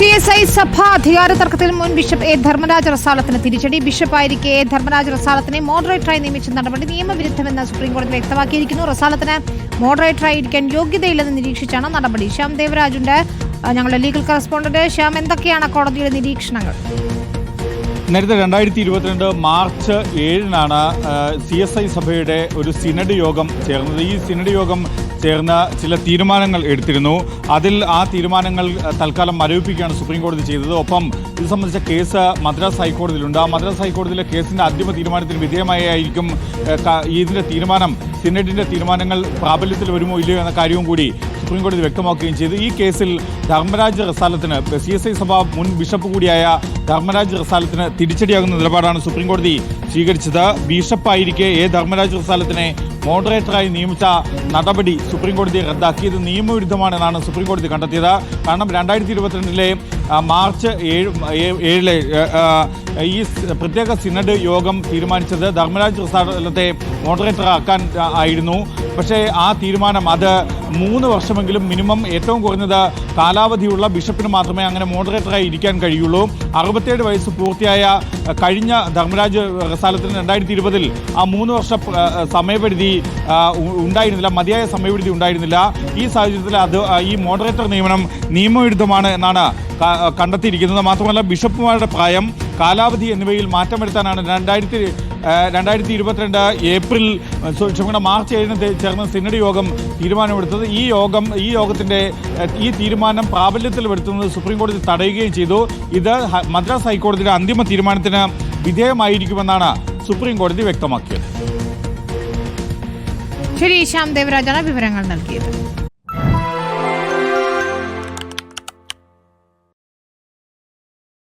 C S I സഭ അധികാര തർക്കത്തിൽ മുൻ ബിഷപ്പ് എ ധർമ്മരാജ് റസാലത്തിന് തിരിച്ചടി ബിഷപ്പായിരിക്കെ എ ധർമ്മരാജ് റസാലത്തിനെ മോഡറേറ്ററായി നിയമിച്ച നടപടി നിയമവിരുദ്ധമെന്ന് സുപ്രീംകോടതി വ്യക്തമാക്കിയിരിക്കുന്നു. റസാലത്തിന് മോഡറേറ്ററായി ഇരിക്കാൻ യോഗ്യതയില്ലെന്ന് നിരീക്ഷിച്ചാണ് നടപടി. ശ്യാം ദേവരാജുണ്ട്. ഞങ്ങളുടെ ലീഗൽ കറസ്പോണ്ടന്റ്. ശ്യാം എന്തൊക്കെയാണ് കോടതിയുടെ നിരീക്ഷണങ്ങൾ? നേരത്തെ രണ്ടായിരത്തി ഇരുപത്തിരണ്ട് മാർച്ച് ഏഴിനാണ് സി എസ് ഐ സഭയുടെ ഒരു സിനഡ് യോഗം ചേർന്നത്. ഈ സിനഡ് യോഗം ചേർന്ന് ചില തീരുമാനങ്ങൾ എടുത്തിരുന്നു. അതിൽ ആ തീരുമാനങ്ങൾ തൽക്കാലം മരവിപ്പിക്കുകയാണ് സുപ്രീം കോടതി ചെയ്തത്. ഒപ്പം ഇത് സംബന്ധിച്ച കേസ് മദ്രാസ് ഹൈക്കോടതിയിലുണ്ട്. ആ മദ്രാസ് ഹൈക്കോടതിയിലെ കേസിന്റെ അന്തിമ തീരുമാനത്തിന് വിധേയമായിരിക്കും ഇതിന്റെ തീരുമാനം സിനറ്റിന്റെ തീരുമാനങ്ങൾ പ്രാബല്യത്തിൽ വരുമോ ഇല്ലയോ എന്ന കാര്യവും കൂടി സുപ്രീം കോടതി വ്യക്തമാക്കുകയും ചെയ്തു. ഈ കേസിൽ ധർമ്മരാജ് റസാലത്തിന് സി എസ് ഐ സഭ മുൻ ബിഷപ്പ് കൂടിയായ ധർമ്മരാജ് റസാലത്തിന് തിരിച്ചടിയാകുന്ന നിലപാടാണ് സുപ്രീം കോടതി സ്വീകരിച്ചത് ബിഷപ്പായിരിക്കെ എ. ധർമ്മരാജ് സ്ഥലത്തിനെ മോഡറേറ്ററായി നിയമിച്ച നടപടി സുപ്രീംകോടതി റദ്ദാക്കിയത് നിയമവിരുദ്ധമാണെന്നാണ് സുപ്രീംകോടതി കണ്ടെത്തിയത്. കാരണം രണ്ടായിരത്തി ഇരുപത്തിരണ്ടിലെ മാർച്ച് ഏഴ് ഏഴിലെ ഈ പ്രത്യേക സിനഡ് യോഗം തീരുമാനിച്ചത് ധർമ്മരാജ് പ്രസാദത്തെ മോഡറേറ്ററാക്കാൻ ആക്കാൻ ആയിരുന്നു. പക്ഷേ ആ തീരുമാനം അത് മൂന്ന് വർഷമെങ്കിലും മിനിമം ഏറ്റവും കുറഞ്ഞത് കാലാവധിയുള്ള ബിഷപ്പിന് മാത്രമേ അങ്ങനെ മോഡറേറ്ററായി ഇരിക്കാൻ കഴിയുള്ളൂ. അറുപത്തേഴ് വയസ്സ് പൂർത്തിയായ കഴിഞ്ഞ ധർമ്മരാജ് റസാലത്തിന് രണ്ടായിരത്തി ഇരുപതിൽ ആ മൂന്ന് വർഷ സമയപരിധി ഉണ്ടായിരുന്നില്ല. മതിയായ സമയപരിധി ഉണ്ടായിരുന്നില്ല. ഈ സാഹചര്യത്തിൽ അത് ഈ മോഡറേറ്റർ നിയമനം നിയമവിരുദ്ധമാണ് എന്നാണ് കണ്ടെത്തിയിരിക്കുന്നത്. മാത്രമല്ല ബിഷപ്പുമാരുടെ പ്രായം കാലാവധി എന്നിവയിൽ മാറ്റം വരുത്താനാണ് രണ്ടായിരത്തി രണ്ടായിരത്തി ഇരുപത്തിരണ്ട് ഏപ്രിൽ ക്ഷമിക്കണം മാർച്ച് ഏഴിന് ചേർന്ന സിനഡ് യോഗം തീരുമാനമെടുത്തത്. ഈ യോഗം ഈ യോഗത്തിന്റെ ഈ തീരുമാനം പ്രാബല്യത്തിൽ വരുത്തുന്നത് സുപ്രീം കോടതി തടയുകയും ചെയ്തു. ഇത് മദ്രാസ് ഹൈക്കോടതിയുടെ അന്തിമ തീരുമാനത്തിന് വിധേയമായിരിക്കുമെന്നാണ് സുപ്രീം കോടതി വ്യക്തമാക്കിയത്. ശരി ശ്യാം ദേവരാജാണ് വിവരങ്ങൾ നൽകിയത്.